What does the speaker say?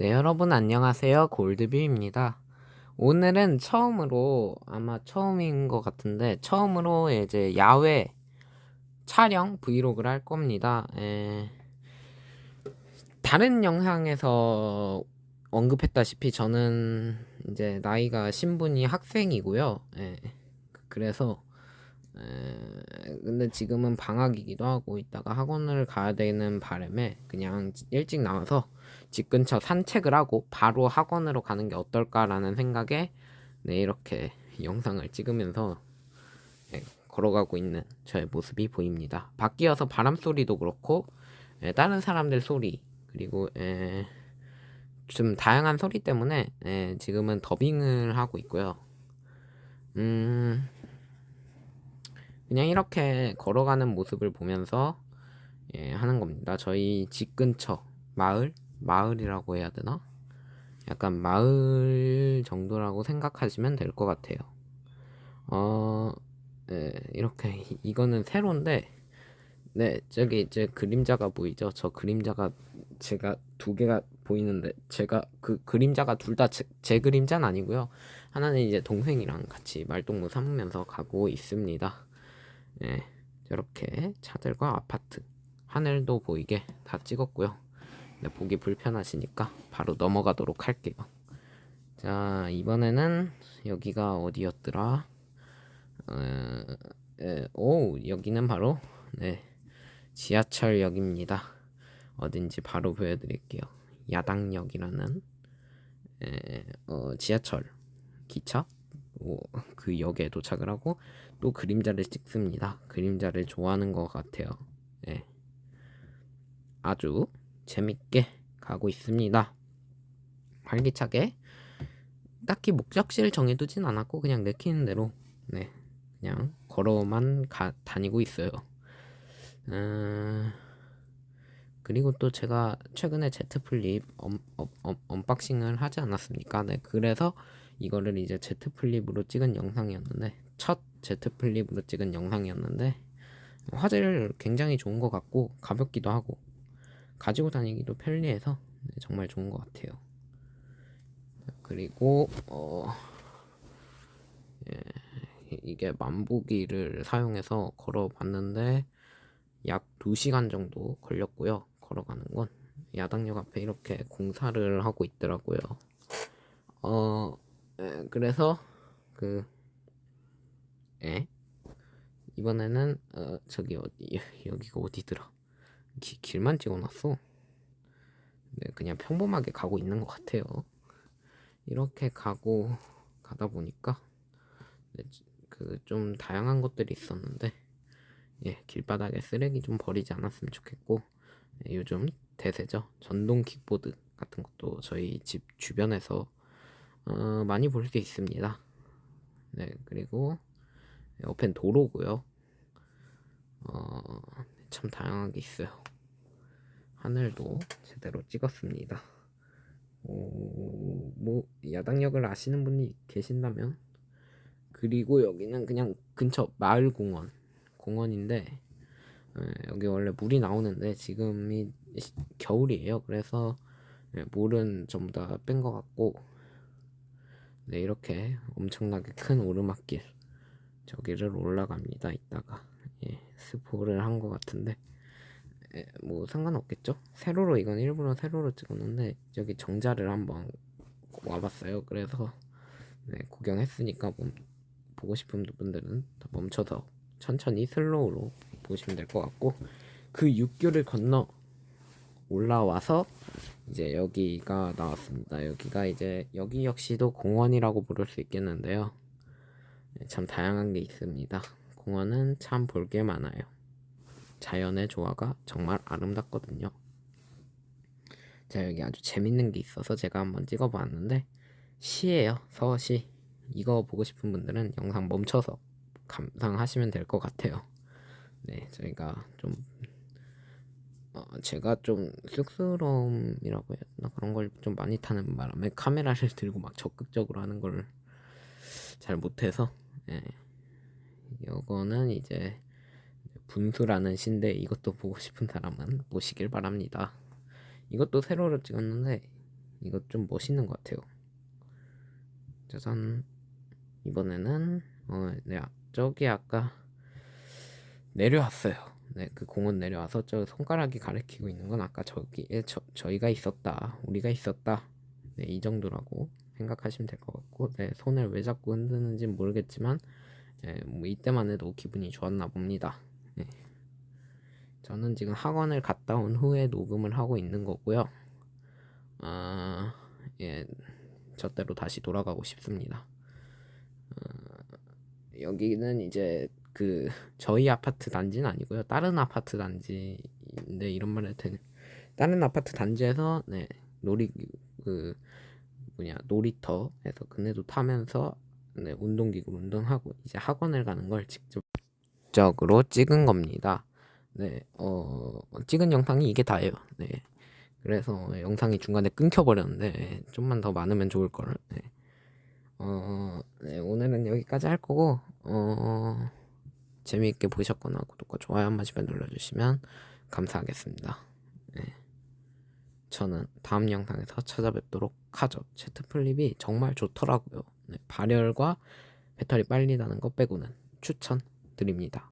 네, 여러분 안녕하세요. 골드뷰입니다. 오늘은 처음으로 아마 처음인 것 같은데 처음으로 이제 야외 촬영 브이로그를 할 겁니다. 에... 다른 영상에서 언급했다시피 저는 이제 나이가 신분이 학생이고요. 예. 그래서 에... 근데 지금은 방학이기도 하고 이따가 학원을 가야 되는 바람에 그냥 일찍 나와서 집 근처 산책을 하고 바로 학원으로 가는 게 어떨까라는 생각에 네, 이렇게 영상을 찍으면서 네, 걸어가고 있는 저의 모습이 보입니다. 밖이어서 바람 소리도 그렇고 네, 다른 사람들 소리 그리고 에, 좀 다양한 소리 때문에 에, 지금은 더빙을 하고 있고요. 음, 그냥 이렇게 걸어가는 모습을 보면서 예, 하는 겁니다. 저희 집 근처 마을 마을이라고 해야 되나? 약간 마을 정도라고 생각하시면 될 것 같아요. 어, 네, 이렇게 이거는 세로인데, 네, 저기 이제 그림자가 보이죠? 저 그림자가 제가 두 개가 보이는데, 제가 그 그림자가 둘다제 그림자는 아니고요. 하나는 이제 동생이랑 같이 말동무 삼으면서 가고 있습니다. 네, 이렇게 차들과 아파트, 하늘도 보이게 다 찍었고요. 네, 보기 불편하시니까 바로 넘어가도록 할게요. 자, 이번에는 여기가 어디였더라? 어, 에, 오, 여기는 바로 네, 지하철역입니다. 어딘지 바로 보여드릴게요. 야당역이라는 에, 어, 지하철 기차 오, 그 역에 도착을 하고 또 그림자를 찍습니다. 그림자를 좋아하는 것 같아요. 네. 아주 재밌게 가고 있습니다. 활기차게 딱히 목적지를 정해두진 않았고 그냥 내키는 대로 네 그냥 걸어만 가, 다니고 있어요. 음, 그리고 또 제가 최근에 제트 플립 언, 언, 언박싱을 하지 않았습니까? 네 그래서 이거를 이제 제트 플립으로 찍은 영상이었는데 첫 제트 플립으로 찍은 영상이었는데 화질을 굉장히 좋은 것 같고 가볍기도 하고 가지고 다니기도 편리해서 네, 정말 좋은 것 같아요. 그리고 어, 예, 이게 만보기를 사용해서 걸어봤는데 약 2시간 정도 걸렸고요. 걸어가는 건 야당역 앞에 이렇게 공사를 하고 있더라고요. 어, 예, 그래서 그 예? 이번에는 어, 저기 어디 여기가 어디더라? 기, 길만 찍어놨어. 네, 그냥 평범하게 가고 있는 것 같아요. 이렇게 가고 가다 보니까 네, 그좀 다양한 것들이 있었는데 예, 길바닥에 쓰레기 좀 버리지 않았으면 좋겠고 예, 요즘 대세죠. 전동 킥보드 같은 것도 저희 집 주변에서 어, 많이 볼 수 있습니다. 네, 그리고 옆엔 도로고요. 어, 참 다양하게 있어요. 하늘도 제대로 찍었습니다. 오, 뭐 야당역을 아시는 분이 계신다면 그리고 여기는 그냥 근처 마을 공원 공원인데 에, 여기 원래 물이 나오는데 지금이 겨울이에요. 그래서 예, 물은 전부 다 뺀 것 같고 네 이렇게 엄청나게 큰 오르막길 저기를 올라갑니다. 이따가 예, 스포를 한 것 같은데 에, 뭐 상관없겠죠? 세로로 이건 일부러 세로로 찍었는데 여기 정자를 한번 와봤어요. 그래서 네, 구경했으니까 뭐, 보고 싶은 분들은 더 멈춰서 천천히 슬로우로 보시면 될 것 같고 그 육교를 건너 올라와서 이제 여기가 나왔습니다. 여기가 이제 여기 역시도 공원이라고 부를 수 있겠는데요. 네, 참 다양한 게 있습니다. 공원은 참 볼 게 많아요. 자연의 조화가 정말 아름답거든요. 자 여기 아주 재밌는 게 있어서 제가 한번 찍어봤는데 시예요 서시 이거 보고 싶은 분들은 영상 멈춰서 감상하시면 될 것 같아요. 네 저희가 좀 어, 제가 좀 쑥스러움이라고 해야 되나 그런 걸 좀 많이 타는 바람에 카메라를 들고 막 적극적으로 하는 걸 잘 못해서 예. 이거는 이제 분수라는 신데 이것도 보고 싶은 사람은 보시길 바랍니다. 이것도 세로로 찍었는데 이거 좀 멋있는 것 같아요. 짜잔. 이번에는 어, 네, 아- 저기 아까 내려왔어요. 네, 그 공은 내려와서 저 손가락이 가리키고 있는 건 아까 저기에 저, 저희가 있었다. 우리가 있었다. 네, 이 정도라고 생각하시면 될 것 같고, 네, 손을 왜 자꾸 흔드는지 는 모르겠지만, 네, 뭐 이때만 해도 기분이 좋았나 봅니다. 네. 저는 지금 학원을 갔다 온 후에 녹음을 하고 있는 거고요. 아, 예, 저때로 다시 돌아가고 싶습니다. 어, 여기는 이제 그 저희 아파트 단지는 아니고요. 다른 아파트 단지인데 이런 말 해도 되는 다른 아파트 단지에서 네 놀이 그 뭐냐 놀이터에서 그네도 타면서 네 운동기구로 운동하고 이제 학원을 가는 걸 직접적으로 찍은 겁니다. 네, 어 찍은 영상이 이게 다예요. 네, 그래서 영상이 중간에 끊겨버렸는데 네, 좀만 더 많으면 좋을 걸. 네. 어, 네, 오늘은 여기까지 할 거고 어. 재미있게 보셨거나 구독과 좋아요 한 번씩만 눌러주시면 감사하겠습니다. 네. 저는 다음 영상에서 찾아뵙도록 하죠. 채트 플립이 정말 좋더라고요. 네, 발열과 배터리 빨리 다는 것 빼고는 추천드립니다.